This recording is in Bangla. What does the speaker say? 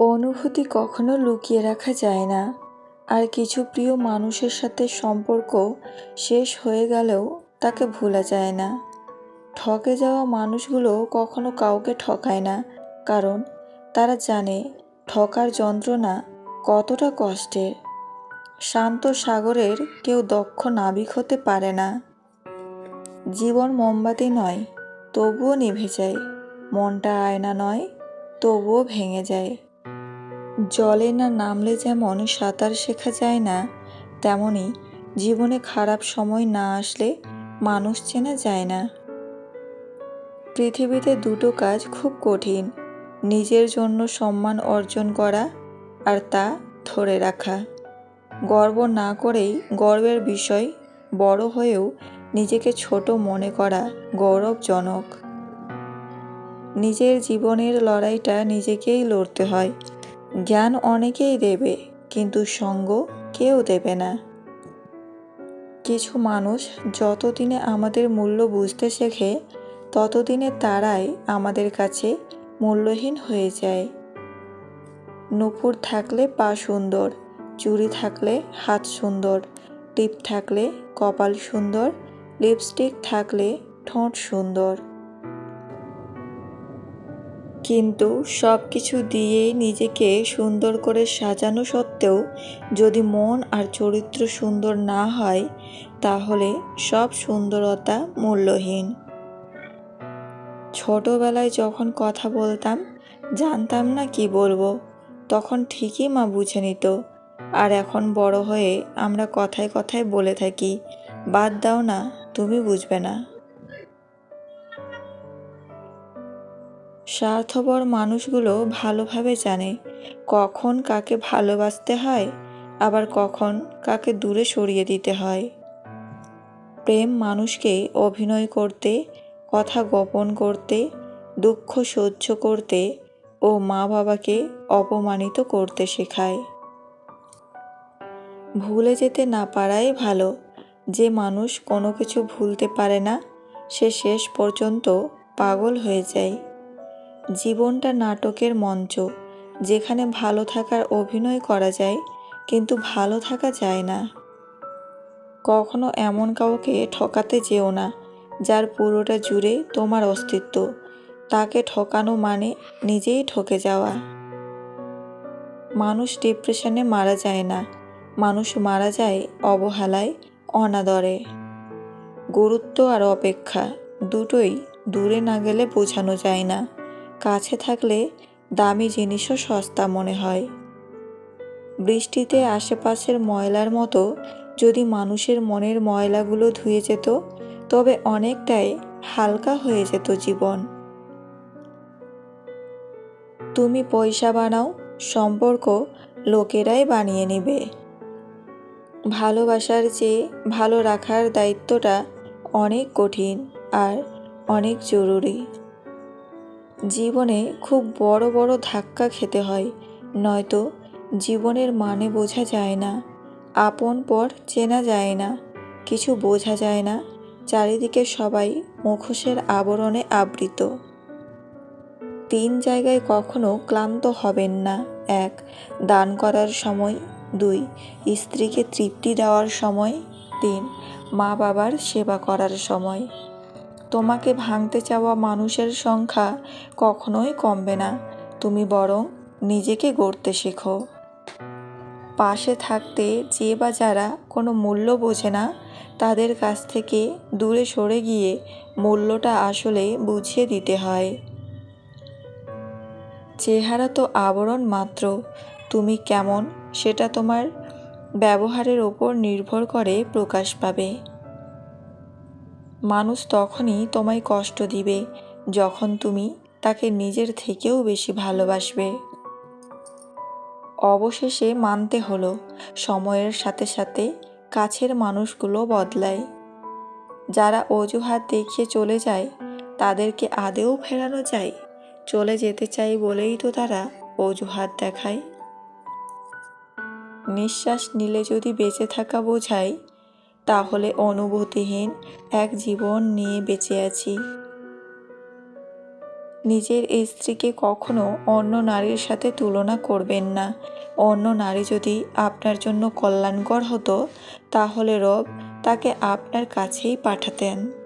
অনুভূতি কখনো লুকিয়ে রাখা যায় না। আর কিছু প্রিয় মানুষের সাথে সম্পর্ক শেষ হয়ে গেলেও তাকে ভোলা যায় না। ঠকে যাওয়া মানুষগুলো কখনো কাউকে ঠকায় না, কারণ তারা জানে ঠকার যন্ত্রণা কতটা কষ্টের। শান্ত সাগরের কেউ দক্ষ নাবিক হতে পারে না। জীবন মোমবাতি নয়, তবুও নিভে যায়। মনটা আয়না নয়, তবুও ভেঙে যায়। জলে না নামলে যেমন সাঁতার শেখা যায় না, তেমনি জীবনে খারাপ সময় না আসলে মানুষ চেনা যায় না। পৃথিবীতে দুটো কাজ খুব কঠিন, নিজের জন্য সম্মান অর্জন করা আর তা ধরে রাখা। গর্ব না করেই গর্বের বিষয় বড় হয়েও নিজেকে ছোট মনে করা গৌরবজনক। নিজের জীবনের লড়াইটা নিজেকেই লড়তে হয় জ্ঞান অনেকেই দেবে, কিন্তু সঙ্গ কেউ দেবে না। কিছু মানুষ যতদিনে আমাদের মূল্য বুঝতে শেখে, ততদিনে তারাই আমাদের কাছে মূল্যহীন হয়ে যায়। নুপুর থাকলে পা সুন্দর, চুড়ি থাকলে হাত সুন্দর, টিপ থাকলে কপাল সুন্দর, লিপস্টিক থাকলে ঠোঁট সুন্দর। কিন্তু সব কিছু দিয়েই নিজেকে সুন্দর করে সাজানো সত্ত্বেও যদি মন আর চরিত্র সুন্দর না হয়, তাহলে সব সুন্দরতা মূল্যহীন। ছোটবেলায় যখন কথা বলতাম, জানতাম না কি বলব, তখন ঠিকই মা বুঝে নিত। আর এখন বড় হয়ে আমরা কথায় কথায় বলে থাকি, বাদ দাও না, তুমি বুঝবে না। স্বার্থপর মানুষগুলো ভালোভাবে জানে কখন কাকে ভালোবাসতে হয়, আবার কখন কাকে দূরে সরিয়ে দিতে হয়। প্রেম মানুষকে অভিনয় করতে, কথা গোপন করতে, দুঃখ সহ্য করতে ও মা বাবাকে অপমানিত করতে শেখায়। ভুলে যেতে না পারাই ভালো। যে মানুষ কোনো কিছু ভুলতে পারে না, সে শেষ পর্যন্ত পাগল হয়ে যায়। জীবনটা নাটকের মঞ্চ, যেখানে ভালো থাকার অভিনয় করা যায়, কিন্তু ভালো থাকা যায় না। কখনো এমন কাউকে ঠকাতে যেও না, যার পুরোটা জুড়ে তোমার অস্তিত্ব। তাকে ঠকানো মানে নিজেই ঠকে যাওয়া। মানুষ ডিপ্রেশনে মারা যায় না, মানুষ মারা যায় অবহেলায়, অনাদরে। গুরুত্ব আর অপেক্ষা দুটোই দূরে না গেলে বোঝানো যায় না। কাছে থাকলে দামি জিনিসও সস্তা মনে হয়। বৃষ্টিতে আশেপাশের ময়লার মতো যদি মানুষের মনের ময়লাগুলো ধুয়ে যেত, তবে অনেকটাই হালকা হয়ে যেত জীবন। তুমি পয়সা বানাও, সম্পর্ক লোকেরাই বানিয়ে নেবে। ভালোবাসার চেয়ে ভালো রাখার দায়িত্বটা অনেক কঠিন আর অনেক জরুরি। জীবনে খুব বড় বড় ধাক্কা খেতে হয়, নয়তো জীবনের মানে বোঝা যায় না, আপন পর চেনা যায় না, কিছু বোঝা যায় না, চারিদিকে সবাই মুখোশের আবরণে আবৃত। তিন জায়গায় কখনো ক্লান্ত হবেন না, এক, দান করার সময়, দুই, স্ত্রীকে তৃপ্তি দেওয়ার সময়, তিন মা বাবার সেবা করার সময়। তোমাকে ভাঙতে চাওয়া মানুষের সংখ্যা কখনোই কমবে না। তুমি বরং নিজেকে গড়তে শেখো। পাশে থাকতে যে বা যারা কোনো মূল্য বোঝে না, তাদের কাছ থেকে দূরে সরে গিয়ে মূল্যটা আসলে বুঝিয়ে দিতে হয়। চেহারা তো আবরণ মাত্র। তুমি কেমন সেটা তোমার ব্যবহারের ওপর নির্ভর করে প্রকাশ পাবে। মানুষ তখনই তোমায় কষ্ট দিবে, যখন তুমি তাকে নিজের থেকেও বেশি ভালোবাসবে। অবশেষে মানতে হলো, সময়ের সাথে সাথে কাছের মানুষগুলো বদলায়। যারা অজুহাত দেখিয়ে চলে যায়, তাদেরকে আদেও ফেরানো যায়। চলে যেতে চাই বলেই তো তারা অজুহাত দেখায়। নিঃশ্বাস নিলে যদি বেঁচে থাকা বোঝায় তাহলে অনুভূতিহীন এক জীবন নিয়ে বেঁচে আছি। নিজের স্ত্রীকে কখনো অন্য নারীর সাথে তুলনা করবেন না। অন্য নারী যদি আপনার জন্য কল্যাণকর হতো, তাহলে রব তাকে আপনার কাছেই পাঠাতেন।